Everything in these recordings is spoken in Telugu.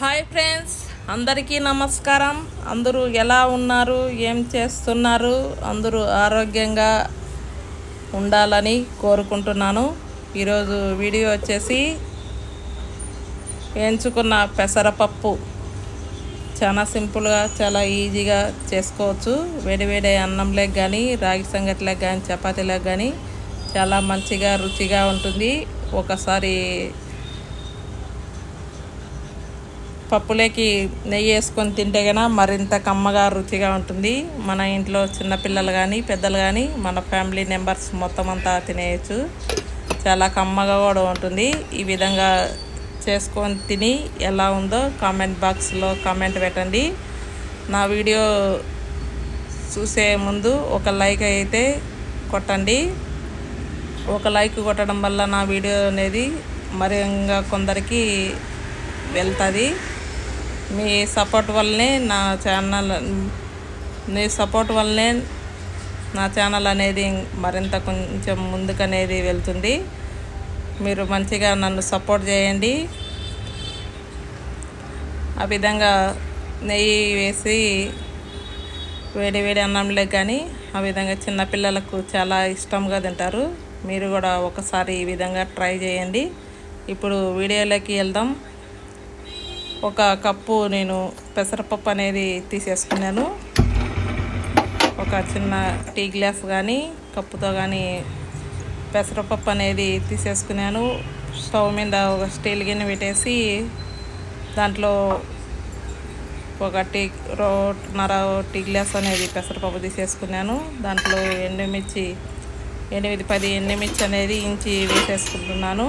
హాయ్ ఫ్రెండ్స్ అందరికీ నమస్కారం. అందరూ ఎలా ఉన్నారు? ఏం చేస్తున్నారు? అందరూ ఆరోగ్యంగా ఉండాలని కోరుకుంటున్నాను. ఈరోజు వీడియో వచ్చేసి వేయించుకున్న పెసరపప్పు. చాలా సింపుల్గా చాలా ఈజీగా చేసుకోవచ్చు. వేడివేడి అన్నంలోకి కానీ రాగి సంగట్లకు కానీ చపాతీలకు కానీ చాలా మంచిగా రుచిగా ఉంటుంది. ఒకసారి పప్పులోకి నెయ్యి వేసుకొని తింటే కనుక మరింత కమ్మగా రుచిగా ఉంటుంది. మన ఇంట్లో చిన్నపిల్లలు కానీ పెద్దలు కానీ మన ఫ్యామిలీ మెంబర్స్ మొత్తం అంతా తినేయచ్చు. చాలా కమ్మగా కూడా ఉంటుంది. ఈ విధంగా చేసుకొని తిని ఎలా ఉందో కామెంట్ బాక్స్లో కామెంట్ పెట్టండి. నా వీడియో చూసే ముందు ఒక లైక్ అయితే కొట్టండి. ఒక లైక్ కొట్టడం వల్ల నా వీడియో అనేది మరింగా కొందరికి వెళ్తుంది. మీ సపోర్ట్ వల్లనే నా ఛానల్ మీ సపోర్ట్ వల్లనే నా ఛానల్ అనేది మరింత కొంచెం ముందుకు అనేది వెళ్తుంది. మీరు మంచిగా నన్ను సపోర్ట్ చేయండి. ఆ విధంగా నెయ్యి వేసి వేడి వేడి అన్నంలో కానీ ఆ విధంగా చిన్నపిల్లలకు చాలా ఇష్టంగా తింటారు. మీరు కూడా ఒకసారి ఈ విధంగా ట్రై చేయండి. ఇప్పుడు వీడియోలోకి వెళ్దాం. ఒక కప్పు నేను పెసరపప్పు అనేది తీసేసుకున్నాను. ఒక చిన్న టీ గ్లాస్ కానీ కప్పుతో కానీ పెసరపప్పు అనేది తీసేసుకున్నాను. స్టవ్ మీద ఒక స్టీల్ గిన్నె పెట్టేసి దాంట్లో ఒక టీ రోన్నర టీ గ్లాస్ అనేది పెసరపప్పు తీసేసుకున్నాను. దాంట్లో ఎండుమిర్చి ఎనిమిది పది ఎండుమిర్చి అనేది ఇంచి వేసేసుకుంటున్నాను.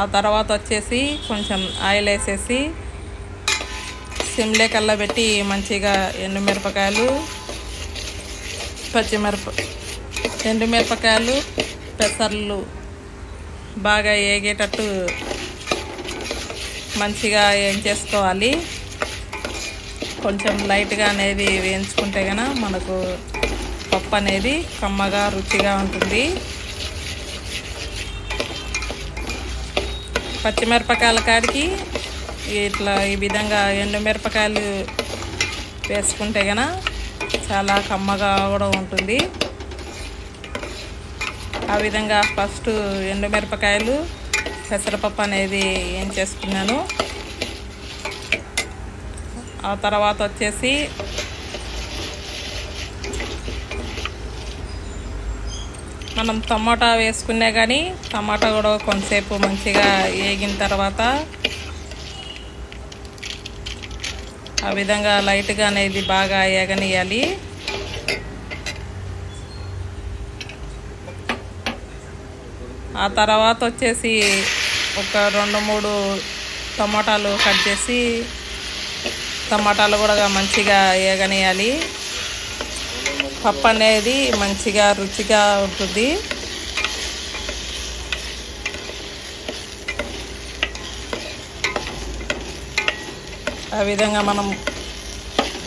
ఆ తర్వాత వచ్చేసి కొంచెం ఆయిల్ వేసేసి సిమ్లే కల్లా పెట్టి మంచిగా ఎండుమిరపకాయలు పచ్చిమిరప ఎండుమిరపకాయలు పెసర్లు బాగా ఏగేటట్టు మంచిగా ఏం చేసుకోవాలి. కొంచెం లైట్గా అనేది వేయించుకుంటే కనుక మనకు పప్పు అనేది కమ్మగా రుచిగా ఉంటుంది. పచ్చిమిరపకాయల కాడికి ఇట్లా ఈ విధంగా ఎండుమిరపకాయలు వేసుకుంటే కనుక చాలా కమ్మగా కూడా ఉంటుంది. ఆ విధంగా ఫస్ట్ ఎండుమిరపకాయలు పెసరపప్పు అనేది ఏం చేసుకున్నాను. ఆ తర్వాత వచ్చేసి మనం టమాటా వేసుకునే కానీ టమాటా కూడా కొంతసేపు మంచిగా వేగిన తర్వాత ఆ విధంగా లైట్గా అనేది బాగా ఏగనియాలి ఆ తర్వాత వచ్చేసి ఒక రెండు మూడు టమాటాలు కట్ చేసి టమాటాలు కూడా మంచిగా ఏగనేయాలి పప్పు అనేది మంచిగా రుచిగా ఉంటుంది. ఆ విధంగా మనం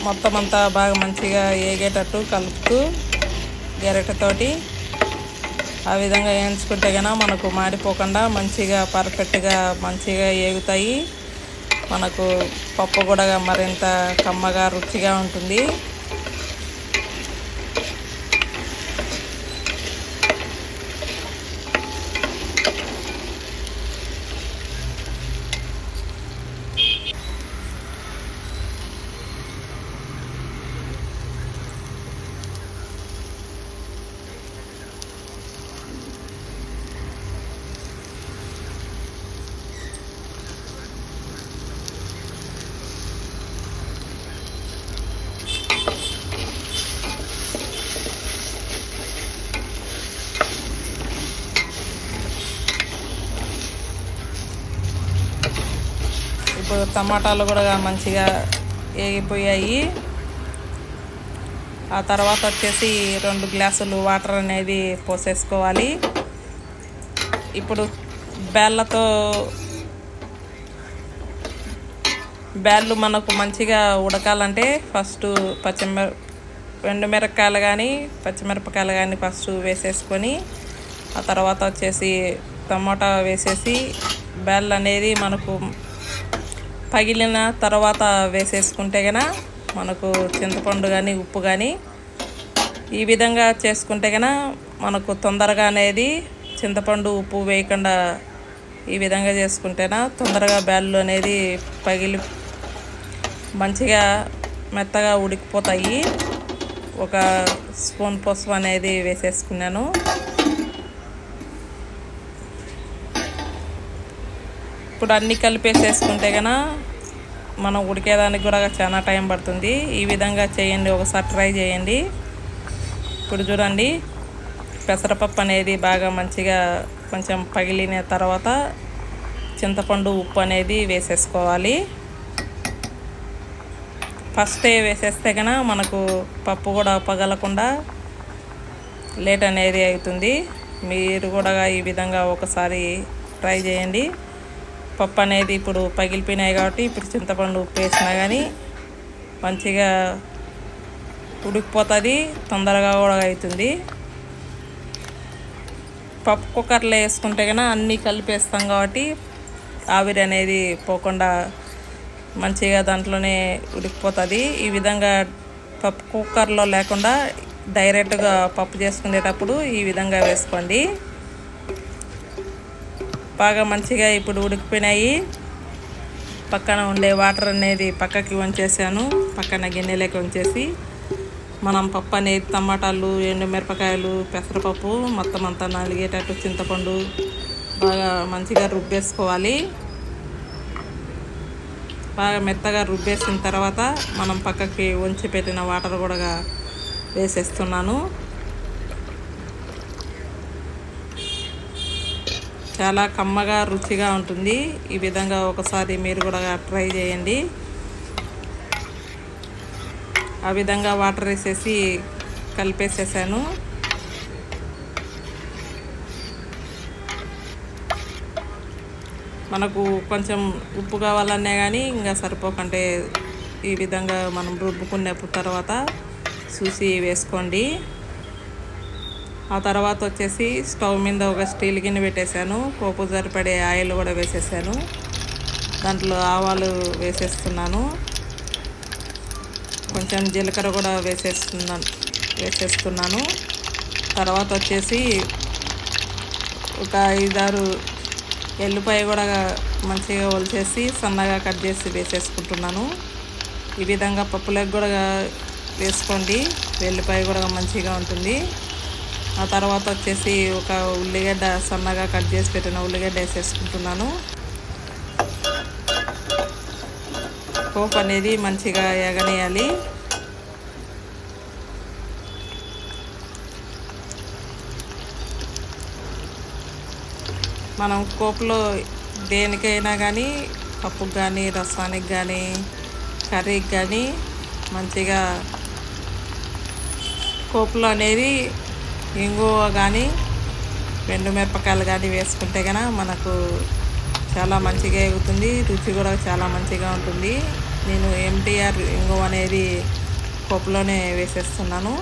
మొత్తం అంతా బాగా మంచిగా ఏగేటట్టు కలుపుతూ గెరటతోటి ఆ విధంగా వేయించుకుంటే కనుక మనకు మాడిపోకుండా మంచిగా పర్ఫెక్ట్గా మంచిగా ఏగుతాయి. మనకు పప్పు కూడా మరింత కమ్మగా రుచిగా ఉంటుంది. ఇప్పుడు టమాటాలు కూడా మంచిగా వేగిపోయాయి ఆ తర్వాత వచ్చేసి రెండు గ్లాసులు వాటర్ అనేది పోసేసుకోవాలి. ఇప్పుడు బ్యాళ్ళతో బ్యాళ్ళు మనకు మంచిగా ఉడకాలంటే ఫస్ట్ పచ్చిమిర ఎండుమిరపకాయలు కానీ పచ్చిమిరపకాయలు కానీ ఫస్ట్ వేసేసుకొని ఆ తర్వాత వచ్చేసి టమాటా వేసేసి బ్యాల్ అనేది మనకు పగిలిన తర్వాత వేసేసుకుంటే గన మనకు చింతపండు కానీ ఉప్పు కానీ ఈ విధంగా చేసుకుంటే గన మనకు తొందరగా అనేది చింతపండు ఉప్పు వేయకుండా ఈ విధంగా చేసుకుంటేనా తొందరగా బ్యాళ్ళు అనేది పగిలి మంచిగా మెత్తగా ఉడికిపోతాయి. ఒక స్పూన్ పసుపు అనేది వేసేసుకున్నాను. ఇప్పుడు అన్నీ కలిపేసేసుకుంటే కనుక మనం ఉడికేదానికి కూడా చాలా టైం పడుతుంది. ఈ విధంగా చేయండి ఒకసారి ట్రై చేయండి. ఇప్పుడు చూడండి పెసరపప్పు అనేది బాగా మంచిగా కొంచెం పగిలిన తర్వాత చింతపండు ఉప్పు అనేది వేసేసుకోవాలి. ఫస్ట్ వేసేస్తే కనుక మనకు పప్పు కూడా పగలకుండా లేట్ అనేది అవుతుంది. మీరు కూడా ఈ విధంగా ఒకసారి ట్రై చేయండి. పప్పు అనేది ఇప్పుడు పగిలిపోయినాయి కాబట్టి ఇప్పుడు చింతపండు ఉప్పు వేసినా కానీ మంచిగా ఉడికిపోతుంది తొందరగా కూడా అవుతుంది పప్పు కుక్కర్లో వేసుకుంటే కన్నా అన్నీ కలిపేస్తాం కాబట్టి ఆవిరి అనేది పోకుండా మంచిగా దాంట్లోనే ఉడికిపోతుంది. ఈ విధంగా పప్పు కుక్కర్లో లేకుండా డైరెక్ట్గా పప్పు చేసుకునేటప్పుడు ఈ విధంగా వేసుకోండి. బాగా మంచిగా ఇప్పుడు ఉడికిపోయినాయి. పక్కన ఉండే వాటర్ అనేది పక్కకి వంచేసాను. పక్కన గిన్నెలోకి వంచేసి మనం పప్పు అనేది టమాటాలు ఎండుమిరపకాయలు పెసరపప్పు మొత్తం అంతా నలిగేటట్టు చింతపండు బాగా మంచిగా రుబ్బేసుకోవాలి. బాగా మెత్తగా రుబ్బేసిన తర్వాత మనం పక్కకి వంచి పెట్టిన వాటర్ కూడా వేసేస్తున్నాను. చాలా కమ్మగా రుచిగా ఉంటుంది. ఈ విధంగా ఒకసారి మీరు కూడా ట్రై చేయండి. ఆ విధంగా వాటర్ వేసేసి కలిపేసేసాను. మనకు కొంచెం ఉప్పు కావాలన్నా కానీ ఇంకా సరిపోకంటే ఈ విధంగా మనం రుబ్బుకున్నప్పుడు తర్వాత చూసి వేసుకోండి. ఆ తర్వాత వచ్చేసి స్టవ్ మీద ఒక స్టీల్ గిన్నె పెట్టేశాను. పోపు సరిపడే ఆయిల్ కూడా వేసేసాను. దాంట్లో ఆవాలు వేసేస్తున్నాను. కొంచెం జీలకర్ర కూడా వేసేస్తున్నాను వేసేస్తున్నాను. తర్వాత వచ్చేసి ఒక ఐదారు ఎల్లిపాయ కూడా మంచిగా ఒలిచేసి సన్నగా కట్ చేసి వేసేసుకుంటున్నాను. ఈ విధంగా పప్పులకు కూడా వేసుకోండి. వెల్లిపాయ కూడా మంచిగా ఉంటుంది. ఆ తర్వాత వచ్చేసి ఒక ఉల్లిగడ్డ సన్నగా కట్ చేసి పెట్టిన ఉల్లిగడ్డ వేసేసుకుంటున్నాను. పోపు అనేది మంచిగా ఎగనేయాలి. మనం కోపులో దేనికైనా కానీ పప్పుకి కానీ రసానికి కానీ కర్రీకి కానీ మంచిగా కోపులో అనేది ఇంగువ కానీ ఎండు మిరపకాయలు కానీ వేసుకుంటే కనుక మనకు చాలా మంచిగా ఎగుతుంది రుచి కూడా చాలా మంచిగా ఉంటుంది. నేను ఎంటీఆర్ ఇంగువ అనేది పప్పులోనే వేసేస్తున్నాను.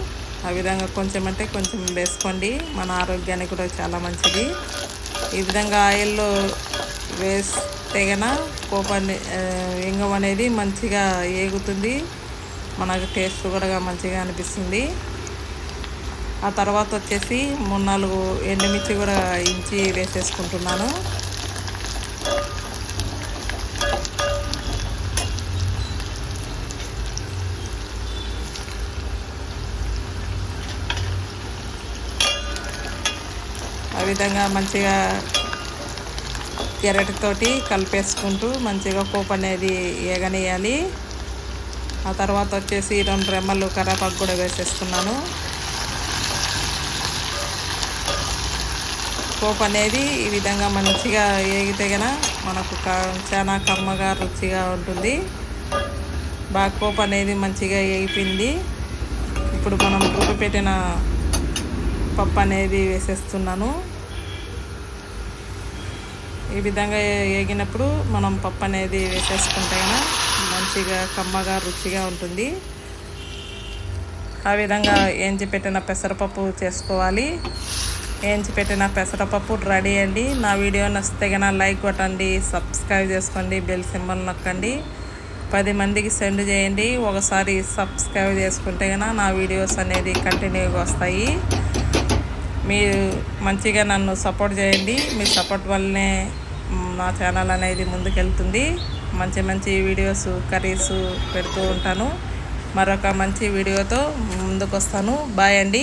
ఆ విధంగా కొంచెం అంటే కొంచెం వేసుకోండి మన ఆరోగ్యానికి కూడా చాలా మంచిది. ఈ విధంగా ఆయిల్లో వేస్తే కనుక కోపాన్ని ఇంగువ అనేది మంచిగా ఏగుతుంది మనకు టేస్ట్ కూడా మంచిగా అనిపిస్తుంది. ఆ తర్వాత వచ్చేసి మూడు నాలుగు ఎండుమిర్చి కూడా ఇంచి వేసేసుకుంటున్నాను. ఆ విధంగా మంచిగా గెరటితోటి కలిపేసుకుంటూ మంచిగా పోపు అనేది ఏగనేయాలి ఆ తర్వాత వచ్చేసి రెండు రెమ్మలు కరేపాకు కూడా వేసేస్తున్నాను. పోపు అనేది ఈ విధంగా మంచిగా వేగితే గన మనకు చాలా కమ్మగా రుచిగా ఉంటుంది. బాగా పోపు అనేది మంచిగా వేగిపోయింది ఇప్పుడు మనం రుబ్బి పెట్టిన పప్పు అనేది వేసేస్తున్నాను. ఈ విధంగా వేగినప్పుడు మనం పప్పు అనేది వేసేసుకుంటే మంచిగా కమ్మగా రుచిగా ఉంటుంది. ఆ విధంగా ఏంచి పెట్టిన పెసరపప్పు చేసుకోవాలి. వేయించి పెట్టిన పెసరపప్పు రెడీ అండి. నా వీడియో నచ్చితే కన్నా లైక్ కొట్టండి సబ్స్క్రైబ్ చేసుకోండి బెల్ సింబల్ నొక్కండి. పది మందికి సెండ్ చేయండి. ఒకసారి సబ్స్క్రైబ్ చేసుకుంటే కన్నా నా వీడియోస్ అనేది కంటిన్యూగా వస్తాయి. మీరు మంచిగా నన్ను సపోర్ట్ చేయండి. మీ సపోర్ట్ వల్లనే నా ఛానల్ అనేది ముందుకెళ్తుంది. మంచి మంచి వీడియోస్ కర్రీస్ పెడుతూ ఉంటాను. మరొక మంచి వీడియోతో ముందుకు వస్తాను బాయ్ అండి.